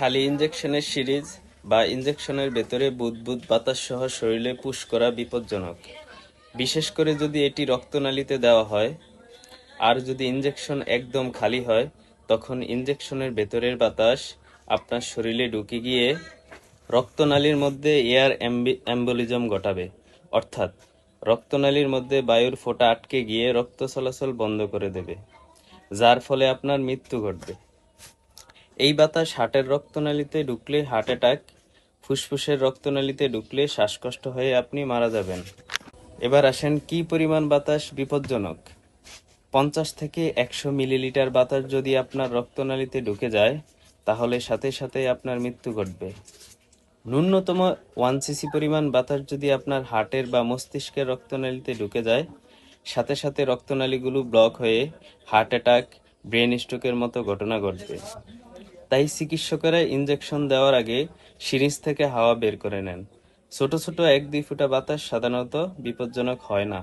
খালি ইনজেকশনের সিরিজ বা ইনজেকশনের ভেতরে বুদবুদ বাতাস সহ শরীরে পুশ করা বিপজ্জনক। বিশেষ করে যদি এটি রক্তনালীতে দেওয়া হয়, আর যদি ইনজেকশন একদম খালি হয়, তখন ইনজেকশনের ভেতরের বাতাস আপনার শরীরে ঢুকে গিয়ে রক্তনালীর মধ্যে এয়ার অ্যাম্বলিজম ঘটাবে। অর্থাৎ রক্তনালীর মধ্যে বায়ুর ফোঁটা আটকে গিয়ে রক্ত চলাচল বন্ধ করে দেবে, যার ফলে আপনার মৃত্যু ঘটবে। এই বাতাস হার্টের রক্তনালীতে ঢুকলে হার্ট অ্যাটাক, ফুসফুসের রক্তনালীতে ঢুকলে শ্বাসকষ্ট হয়ে আপনি মারা যাবেন। এবার আসেন কি পরিমাণ বাতাস বিপজ্জনক? পঞ্চাশ থেকে একশো মিলিলিটার বাতাস যদি আপনার রক্তনালীতে ঢুকে যায়, তাহলে সাথে সাথে আপনার মৃত্যু ঘটবে। ন্যূনতম ওয়ান সিসি পরিমাণ বাতাস যদি আপনার হার্টের বা মস্তিষ্কের রক্তনালীতে ঢুকে যায়, সাথে সাথে রক্তনালীগুলো ব্লক হয়ে হার্ট অ্যাটাক, ব্রেন স্ট্রোকের মতো ঘটনা ঘটবে। তাই চিকিৎসকেরা ইনজেকশন দেওয়ার আগে সিরিঞ্জ থেকে হাওয়া বের করে নেন। ছোট ছোট এক দুই ফুটা বাতাস সাধারণত বিপজ্জনক হয় না।